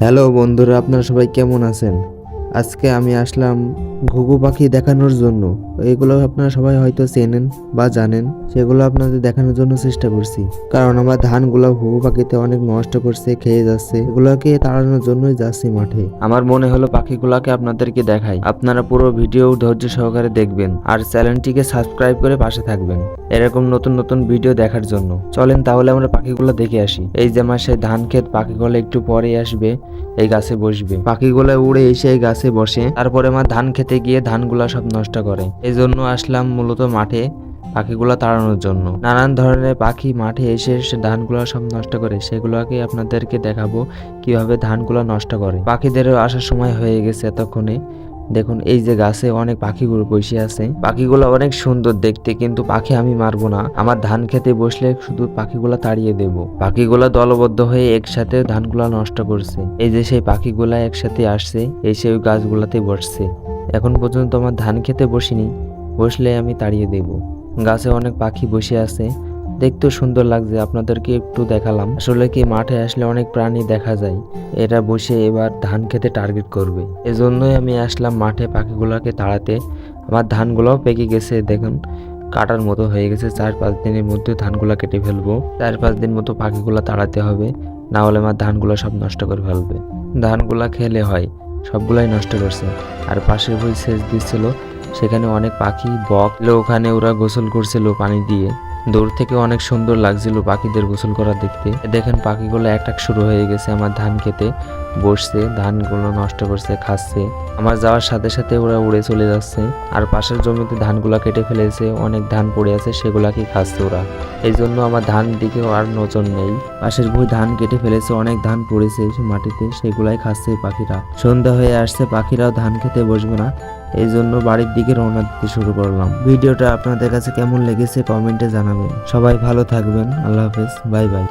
Hello বন্ধুরা আপনারা সবাই কেমন আছেন? আজকে আমি আসলাম ঘুঘু পাখি দেখানোর জন্য। এগুলো আপনারা সবাই হয়তো চেনেন বা জানেন। সেগুলো আপনাদের দেখানোর জন্য চেষ্টা করছি। কারণ আমার ধানগুলো ঘুঘু পাখিতে অনেক নষ্ট করছে, খেয়ে যাচ্ছে। এগুলোকে তাড়ানোর জন্যই যাচ্ছি মাঠে। আমার মনে হলো পাখিগুলোকে আপনাদেরকে দেখাই। আপনারা পুরো ভিডিও ধৈর্য সহকারে দেখবেন আর চ্যানেলটিকে সাবস্ক্রাইব করে পাশে থাকবেন। এরকম নতুন নতুন ভিডিও দেখার জন্য। চলেন তাহলে আমরা পাখিগুলো দেখে আসি। এই যে আমার সেই ধান ক্ষেত পাখিগুলো একটু পরে আসবে, এই গাছে বসবে। পাখিগুলো উড়ে এসে এই গাছে বসে, তারপরে আমার ধান খেতে গিয়ে ধানগুলা সব নষ্ট করে। এই জন্য আসলাম মূলত মাঠে পাখিগুলা তাড়ানোর জন্য। নানান ধরনের পাখি মাঠে এসে এসে ধানগুলো সব নষ্ট করে। সেগুলোকে আপনাদেরকে দেখাবো কীভাবে ধানগুলো নষ্ট করে। পাখিদেরও আসার সময় হয়ে গেছে এতক্ষণে। দেখুন, এই যে গাছে অনেক পাখিগুলো বসে আছে। পাখিগুলো অনেক সুন্দর দেখতে, কিন্তু পাখি আমি মারবো না। আমার ধান খেতে বসলে শুধু পাখিগুলো তাড়িয়ে দেব। পাখিগুলো দলবদ্ধ হয়ে একসাথে ধানগুলো নষ্ট করছে। এই যে সেই পাখিগুলা একসাথে আসছে এসে ওই গাছগুলাতে বসছে। এখন পর্যন্ত আমার ধান খেতে বসিনি, বসলে আমি তাড়িয়ে দেব। গাছে অনেক পাখি বসে আছে দেখতেও সুন্দর লাগছে, আপনাদেরকে একটু দেখালাম। আসলে কি মাঠে আসলে অনেক প্রাণী দেখা যায়, এরা বসে এবার ধান খেতে টার্গেট করবে। এজন্যই আমি আসলাম মাঠে পাখিগুলোকে তাড়াতে। আমার ধানগুলোও পেকে গেছে, দেখুন, কাটার মতো হয়ে গেছে। চার পাঁচ দিনের মধ্যে ধানগুলো কেটে ফেলব। চার পাঁচ দিন মতো পাখিগুলো তাড়াতে হবে, না হলে আমার ধানগুলো সব নষ্ট করে ফেলবে। ধানগুলো খেলে হয়, সবগুলাই নষ্ট করছে। আর পাশের বই সেচ দিচ্ছিল, সেখানে অনেক পাখি, বক ওখানে ওরা গোসল করছিল পানি দিয়ে। দূর থেকে অনেক সুন্দর লাগছিল পাখিদের গোসল করা দেখতে। দেখেন পাখিগুলো একটা শুরু হয়ে গেছে আমার ধান খেতে। বসছে, ধানগুলো নষ্ট করছে, খাচ্ছে। আমার যাওয়ার সাথে সাথে ওরা উড়ে চলে যাচ্ছে। আর পাশের জমিতে ধানগুলো কেটে ফেলেছে, অনেক ধান পড়ে আছে, সেগুলাকে খাচ্ছে ওরা। এই জন্য আমার ধান দিকে আর নজর নেই। পাশের বই ধান কেটে ফেলেছে, অনেক ধান পড়েছে মাটিতে, সেগুলাই খাচ্ছে পাখিরা। সন্ধ্যা হয়ে আসছে, পাখিরাও ধান খেতে বসবে না। এই জন্য বাড়ির দিকে রওনা দিতে শুরু করলাম। ভিডিওটা আপনাদের কাছে কেমন লেগেছে কমেন্টে জানাবেন। সবাই ভালো থাকবেন, আল্লাহ হাফেজ, বাই বাই।